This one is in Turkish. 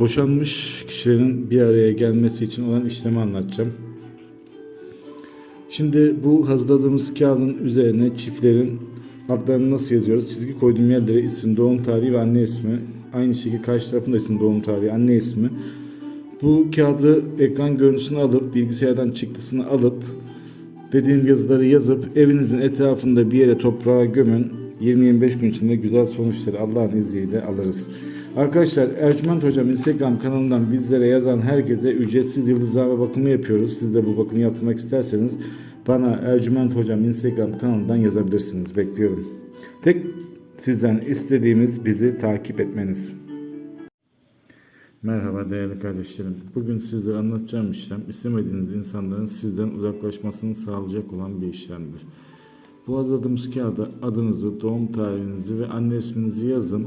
boşanmış kişilerin bir araya gelmesi için olan işlemi anlatacağım. Şimdi bu hazırladığımız kağıdın üzerine çiftlerin adlarını nasıl yazıyoruz? Çizgi koyduğum yerlere isim, doğum tarihi ve anne ismi. Aynı şekilde karşı tarafında isim, doğum tarihi, anne ismi. Bu kağıdı ekran görüntüsünü alıp bilgisayardan çıktısını alıp dediğim yazıları yazıp evinizin etrafında bir yere toprağa gömün. 20-25 gün içinde güzel sonuçları Allah'ın izniyle alırız. Arkadaşlar Ercüment Hocam Instagram kanalından bizlere yazan herkese ücretsiz yıldızlama bakımı yapıyoruz. Siz de bu bakımı yaptırmak isterseniz bana Ercüment Hocam Instagram kanalından yazabilirsiniz. Bekliyorum. Tek sizden istediğimiz bizi takip etmeniz. Merhaba değerli kardeşlerim. Bugün sizlere anlatacağım işlem istemediğiniz insanların sizden uzaklaşmasını sağlayacak olan bir işlemdir. Bu hazırladığımız kağıda adınızı, doğum tarihinizi ve anne isminizi yazın